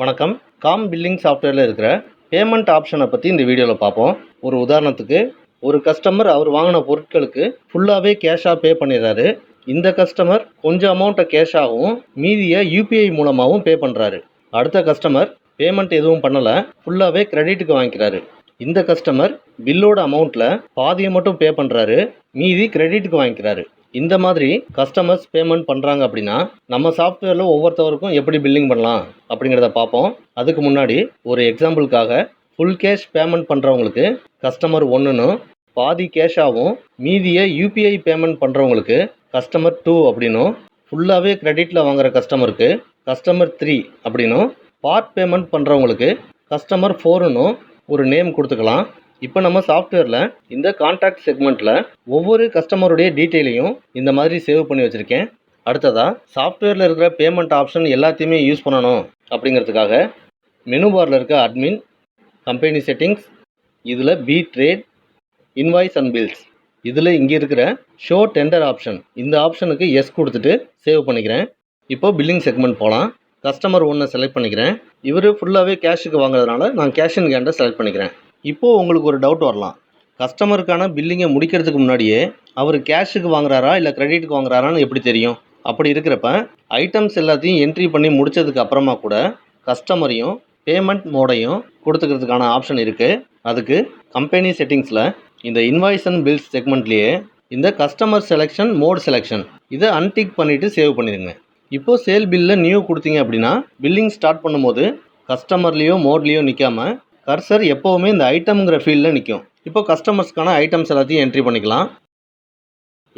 வணக்கம். Com billing சாஃப்ட்வேரில் இருக்கிற பேமெண்ட் ஆப்ஷனை பற்றி இந்த வீடியோவில் பார்ப்போம். ஒரு உதாரணத்துக்கு ஒரு கஸ்டமர் அவர் வாங்கின பொருட்களுக்கு ஃபுல்லாகவே கேஷாக பே பண்ணிடுறாரு. இந்த கஸ்டமர் கொஞ்சம் அமௌண்ட்டை கேஷாகவும் மீதியை யூபிஐ மூலமாகவும் பே பண்ணுறாரு அடுத்த கஸ்டமர் பேமெண்ட் எதுவும் பண்ணலை ஃபுல்லாகவே கிரெடிட்டுக்கு வாங்கிக்கிறாரு. இந்த கஸ்டமர் பில்லோட அமௌண்ட்டில் பாதியை மட்டும் பே பண்ணுறாரு மீதி கிரெடிட்டுக்கு வாங்கிக்கிறாரு. இந்த மாதிரி கஸ்டமர்ஸ் பேமெண்ட் பண்ணுறாங்க அப்படின்னா நம்ம சாஃப்ட்வேரில் ஒவ்வொருத்தவருக்கும் எப்படி பில்லிங் பண்ணலாம் அப்படிங்கிறத பார்ப்போம். அதுக்கு முன்னாடி ஒரு எக்ஸாம்பிளுக்காக ஃபுல் கேஷ் பேமெண்ட் பண்ணுறவங்களுக்கு கஸ்டமர் ஒன்றுன்னு பாதி கேஷாகவும் மீதியை யூபிஐ பேமெண்ட் பண்ணுறவங்களுக்கு கஸ்டமர் டூ அப்படின்னும் ஃபுல்லாகவே கிரெடிட்டில் வாங்குற கஸ்டமருக்கு கஸ்டமர் த்ரீ அப்படின்னும் பார்ட் பேமெண்ட் பண்ணுறவங்களுக்கு கஸ்டமர் ஃபோருன்னு ஒரு நேம் கொடுத்துக்கலாம். இப்போ நம்ம சாஃப்ட்வேரில் இந்த கான்டாக்ட் செக்மெண்ட்டில் ஒவ்வொரு கஸ்டமருடைய டீட்டெயிலையும் இந்த மாதிரி சேவ் பண்ணி வச்சுருக்கேன். அடுத்ததாக சாஃப்ட்வேரில் இருக்கிற பேமெண்ட் ஆப்ஷன் எல்லாத்தையுமே யூஸ் பண்ணணும் அப்படிங்கிறதுக்காக மெனு பாரில் இருக்க அட்மின் கம்பெனி செட்டிங்ஸ் இதில் B trade invoice and bills இதில் இங்கே இருக்கிற ஷோ டெண்டர் ஆப்ஷன் இந்த ஆப்ஷனுக்கு எஸ் கொடுத்துட்டு சேவ் பண்ணிக்கிறேன். இப்போ பில்லிங் செக்மெண்ட் போகலாம் கஸ்டமர் ஒன்றை செலக்ட் பண்ணிக்கிறேன். இவர் ஃபுல்லாகவே கேஷுக்கு வாங்குறதுனால நான் கேஷ் அண்ட் கேண்டை செலக்ட் பண்ணிக்கிறேன். இப்போது உங்களுக்கு ஒரு டவுட் வரலாம். கஸ்டமருக்கான பில்லிங்கை முடிக்கிறதுக்கு முன்னாடியே அவர் கேஷுக்கு வாங்குறாரா இல்லை கிரெடிட்டுக்கு வாங்குறாரான்னு எப்படி தெரியும்? அப்படி இருக்கிறப்ப ஐட்டம்ஸ் எல்லாத்தையும் என்ட்ரி பண்ணி முடிச்சதுக்கு அப்புறமா கூட கஸ்டமரையும் பேமெண்ட் மோடையும் கொடுத்துக்கிறதுக்கான ஆப்ஷன் இருக்குது அதுக்கு கம்பெனி செட்டிங்ஸில் இந்த இன்வாய்ஸ் அண்ட் பில்ஸ் செக்மெண்ட்லேயே இந்த கஸ்டமர் செலெக்ஷன் மோட் செலெக்ஷன் இதை அன்டிக் பண்ணிவிட்டு சேவ் பண்ணிடுங்க. இப்போது சேல் பில்லில் நியூ கொடுத்தீங்க அப்படின்னா பில்லிங் ஸ்டார்ட் பண்ணும்போது கஸ்டமர்லேயோ மோட்லேயோ நிற்காம கர்சர் எப்போவுமே இந்த ஐட்டம்ங்கிற ஃபீல்டில் நிற்கும் இப்போ கஸ்டமர்ஸ்க்கான ஐட்டம்ஸ் எல்லாத்தையும் என்ட்ரி பண்ணிக்கலாம்.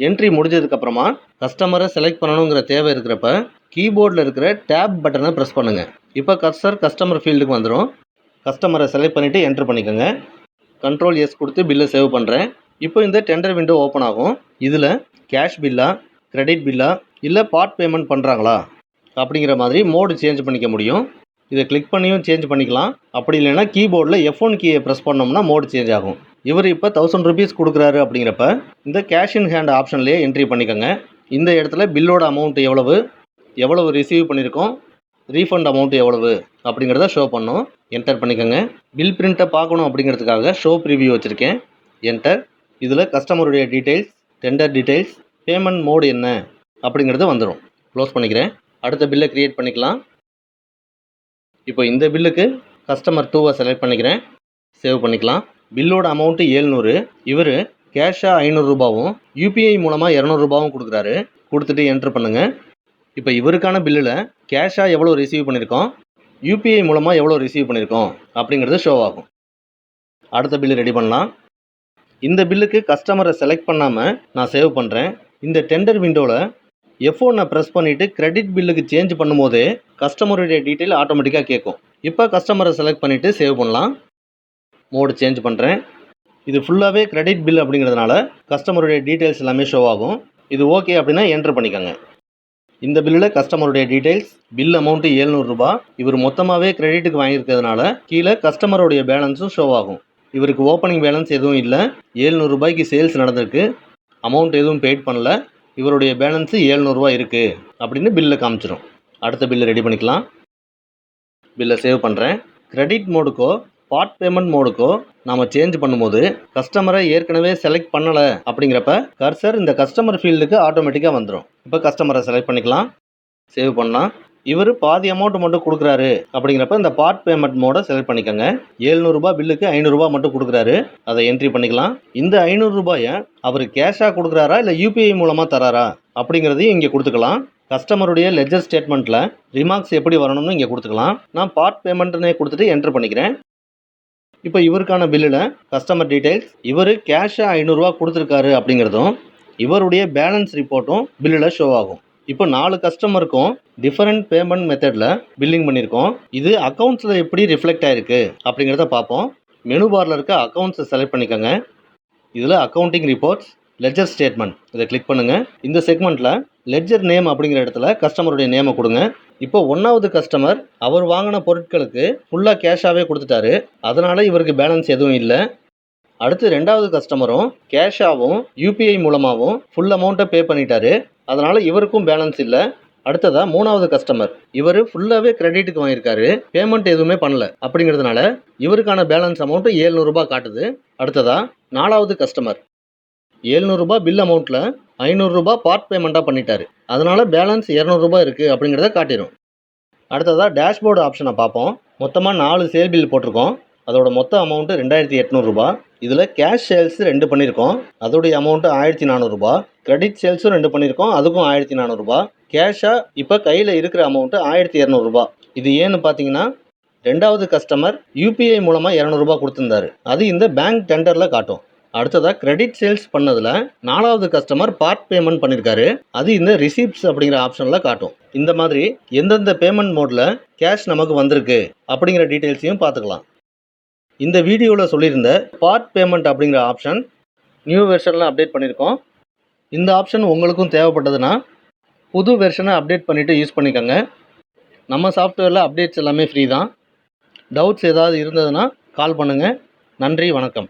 என்ட்ரி முடிஞ்சதுக்கப்புறமா கஸ்டமரை செலக்ட் பண்ணணுங்கிற தேவை இருக்கிறப்ப கீபோர்டில் இருக்கிற டேப் பட்டனை ப்ரெஸ் பண்ணுங்கள் இப்போ கர்சர் கஸ்டமர் ஃபீல்டுக்கு வந்துடும் கஸ்டமரை செலக்ட் பண்ணிவிட்டு என்ட்ரு பண்ணிக்கோங்க. கண்ட்ரோல் எஸ் கொடுத்து பில்லை சேவ் பண்ணுறேன் இப்போ இந்த டெண்டர் விண்டோ ஓப்பன் ஆகும். இதில் கேஷ் பில்லா கிரெடிட் பில்லா இல்லை பார்ட் பேமெண்ட் பண்ணுறாங்களா அப்படிங்கிற மாதிரி மோடு சேஞ்ச் பண்ணிக்க முடியும். இதை கிளிக் பண்ணியும் சேஞ்ச் பண்ணிக்கலாம். அப்படி இல்லைன்னா கீபோர்டில் எஃப் ஒன் கீயை ப்ரெஸ் பண்ணோம்னா மோடு சேஞ்ச் ஆகும். இவர் இப்போ தௌசண்ட் ருபீஸ் கொடுக்குறாரு அப்படிங்கிறப்ப இந்த கேஷ் இன் ஹேண்ட் ஆப்ஷன்லேயே என்ட்ரி பண்ணிக்கோங்க. இந்த இடத்துல பில்லோட அமௌண்ட் எவ்வளவு எவ்வளவு ரிசீவ் பண்ணியிருக்கோம் ரீஃபண்ட் அமௌண்ட் எவ்வளவு அப்படிங்கிறத ஷோ பண்ணும். என்டர் பண்ணிக்கோங்க. பில் பிரிண்ட்டை பார்க்கணும் அப்படிங்கிறதுக்காக ஷோ ப்ரிவியூ வச்சுருக்கேன். என்டர் இதில் கஸ்டமருடைய details tender details payment mode என்ன அப்படிங்கிறது வந்துடும் க்ளோஸ் பண்ணிக்கிறேன். அடுத்த பில்லை க்ரியேட் பண்ணிக்கலாம். இப்போ இந்த பில்லுக்கு கஸ்டமர் டூவை செலக்ட் பண்ணிக்கிறேன். சேவ் பண்ணிக்கலாம். பில்லோட அமௌண்ட்டு ஏழ்நூறு. இவர் கேஷாக ஐநூறுரூபாவும் யூபிஐ மூலமாக இரநூறுபாவும் கொடுக்குறாரு. கொடுத்துட்டு என்ட்ரு பண்ணுங்கள் இப்போ இவருக்கான பில்லில் கேஷாக எவ்வளோ ரிசீவ் பண்ணியிருக்கோம் யூபிஐ மூலமாக எவ்வளோ ரிசீவ் பண்ணியிருக்கோம் அப்படிங்கிறது ஷோ ஆகும். அடுத்த பில்லு ரெடி பண்ணலாம். இந்த பில்லுக்கு கஸ்டமரை செலக்ட் பண்ணாமல் நான் சேவ் பண்ணுறேன் இந்த டெண்டர் விண்டோவில் எஃப் ஒன்னை ப்ரெஸ் பண்ணிவிட்டு கிரெடிட் பில்லுக்கு சேஞ்ச் பண்ணும்போதே கஸ்டமருடைய டீட்டெயில் ஆட்டோமேட்டிக்காக கேட்கும். இப்போ கஸ்டமரை செலக்ட் பண்ணிவிட்டு சேவ் பண்ணலாம். மோடு சேஞ்ச் பண்ணுறேன் இது ஃபுல்லாகவே கிரெடிட் பில் அப்படிங்கிறதுனால கஸ்டமருடைய டீட்டெயில்ஸ் எல்லாமே ஷோ ஆகும். இது ஓகே அப்படின்னா என்ட்ரு பண்ணிக்கோங்க. இந்த பில்லில் கஸ்டமருடைய டீட்டெயில்ஸ் பில் அமௌண்ட்டு ஏழ்நூறுரூபா இவர் மொத்தமாகவே கிரெடிட்டுக்கு வாங்கியிருக்கிறதுனால கீழே கஸ்டமருடைய பேலன்ஸும் ஷோ ஆகும். இவருக்கு ஓப்பனிங் பேலன்ஸ் எதுவும் இல்லை. ஏழ்நூறுபாய்க்கு சேல்ஸ் நடந்திருக்கு. அமௌண்ட் எதுவும் பெய்ட் பண்ணல. இவருடைய பேலன்ஸு ஏழ்நூறுவா இருக்குது அப்படின்னு பில்லை காமிச்சிடும் அடுத்த பில்லை ரெடி பண்ணிக்கலாம். பில்லை சேவ் பண்ணுறேன் கிரெடிட் மோடுக்கோ பார்ட் பேமெண்ட் மோடுக்கோ நாம் சேஞ்ச் பண்ணும்போது கஸ்டமரை ஏற்கனவே செலக்ட் பண்ணலை அப்படிங்கிறப்ப கர்சர் இந்த கஸ்டமர் ஃபீல்டுக்கு ஆட்டோமேட்டிக்காக வந்துடும் இப்போ கஸ்டமரை செலக்ட் பண்ணிக்கலாம். சேவ் பண்ணலாம். இவர் பாதி அமௌண்ட் மட்டும் கொடுக்குறாரு. அப்படிங்கிறப்ப இந்த பார்ட் பேமெண்ட் மோட செலக்ட் பண்ணிக்கோங்க. ஏழ்நூறுபா பில்லுக்கு ஐநூறுரூபா மட்டும் கொடுக்குறாரு. அதை என்ட்ரி பண்ணிக்கலாம். இந்த ஐநூறுரூபாயை அவர் கேஷாக கொடுக்குறாரா இல்லை யூபிஐ மூலமாக தராரா? அப்படிங்கிறதையும் இங்கே கொடுத்துக்கலாம். கஸ்டமருடைய லெஜர் ஸ்டேட்மெண்ட்டில் ரிமார்க்ஸ் எப்படி வரணும்னு இங்கே கொடுத்துக்கலாம். நான் பார்ட் பேமெண்ட்னே கொடுத்துட்டு என்ட்ரு பண்ணிக்கிறேன். இப்போ இவருக்கான பில்லில் கஸ்டமர் டீட்டெயில்ஸ் இவர் கேஷாக ஐநூறுரூவா கொடுத்துருக்காரு அப்படிங்கிறதும் இவருடைய பேலன்ஸ் ரிப்போர்ட்டும் பில்லில் ஷோ ஆகும். இப்போ நாலு கஸ்டமருக்கும் டிஃபரெண்ட் பேமெண்ட் மெத்தடில் பில்லிங் பண்ணியிருக்கோம் இது அக்கௌண்ட்ஸில் எப்படி ரிஃப்ளெக்ட் ஆயிருக்கு அப்படிங்கிறத பார்ப்போம். மெனு பாரில் இருக்க அக்கௌண்ட்ஸை செலக்ட் பண்ணிக்கோங்க. இதில் அக்கௌண்டிங் ரிப்போர்ட்ஸ் லெஜர் ஸ்டேட்மெண்ட் இதை கிளிக் பண்ணுங்கள் இந்த செக்மெண்ட்டில் லெஜர் நேம் அப்படிங்கிற இடத்துல கஸ்டமருடைய நேமை கொடுங்க. இப்போ ஒன்றாவது கஸ்டமர் அவர் வாங்கின பொருட்களுக்கு ஃபுல்லாக கேஷாகவே கொடுத்துட்டாரு. அதனால் இவருக்கு பேலன்ஸ் எதுவும் இல்லை. அடுத்து ரெண்டாவது கஸ்டமரும் கேஷாகவும் யூபிஐ மூலமாகவும் ஃபுல் அமௌண்ட்டை பே பண்ணிட்டாரு. அதனால் இவருக்கும் பேலன்ஸ் இல்லை. அடுத்ததாக மூணாவது கஸ்டமர் இவர் ஃபுல்லாகவே கிரெடிட்டுக்கு வாங்கியிருக்காரு. பேமெண்ட் எதுவுமே பண்ணல. அப்படிங்கிறதுனால இவருக்கான பேலன்ஸ் அமௌண்ட்டு ஏழ்நூறுபா காட்டுது. அடுத்ததாக நாலாவது கஸ்டமர் ஏழ்நூறுபா பில் அமௌண்ட்டில் ஐநூறுரூபா பார்ட் பேமெண்ட்டாக பண்ணிட்டாரு. அதனால் பேலன்ஸ் இரநூறுபா இருக்குது அப்படிங்கிறத காட்டிடும் அடுத்ததாக டேஷ்போர்டு ஆப்ஷனை பார்ப்போம். மொத்தமாக நாலு சேல் பில் போட்டிருக்கோம். அதோட மொத்த அமௌண்ட்டு ரெண்டாயிரத்தி எட்நூறுபா இதில் கேஷ் சேல்ஸ் ரெண்டு பண்ணியிருக்கோம் அதோடைய அமௌண்ட்டு ஆயிரத்தி நானூறுரூபா கிரெடிட் சேல்ஸும் ரெண்டு பண்ணியிருக்கோம் அதுக்கும் ஆயிரத்தி நானூறுரூபா கேஷாக இப்போ கையில் இருக்கிற அமௌண்ட்டு ஆயிரத்தி இரநூறுபா இது ஏன்னு பார்த்தீங்கன்னா ரெண்டாவது கஸ்டமர் யூபிஐ மூலமாக இரநூறுபா கொடுத்துருந்தாரு. அது இந்த பேங்க் டெண்டரில் காட்டும். அடுத்ததாக கிரெடிட் சேல்ஸ் பண்ணதில் நாலாவது கஸ்டமர் பார்ட் பேமெண்ட் பண்ணியிருக்காரு அது இந்த ரிசிப்ட்ஸ் அப்படிங்கிற ஆப்ஷனில் காட்டும். இந்த மாதிரி எந்தெந்த பேமெண்ட் மோடில் கேஷ் நமக்கு வந்திருக்கு அப்படிங்கிற டீட்டெயில்ஸையும் பார்த்துக்கலாம் இந்த வீடியோவில் சொல்லியிருந்த பார்ட் பேமெண்ட் அப்படிங்கிற ஆப்ஷன் நியூ வெர்ஷனில் அப்டேட் பண்ணியிருக்கோம். இந்த ஆப்ஷன் உங்களுக்கும் தேவைப்பட்டதுன்னா புது வெர்ஷனை அப்டேட் பண்ணிவிட்டு யூஸ் பண்ணிக்கோங்க. நம்ம சாஃப்ட்வேரில் அப்டேட்ஸ் எல்லாமே ஃப்ரீ தான். டவுட்ஸ் ஏதாவது இருந்ததுன்னா கால் பண்ணுங்கள் நன்றி வணக்கம்.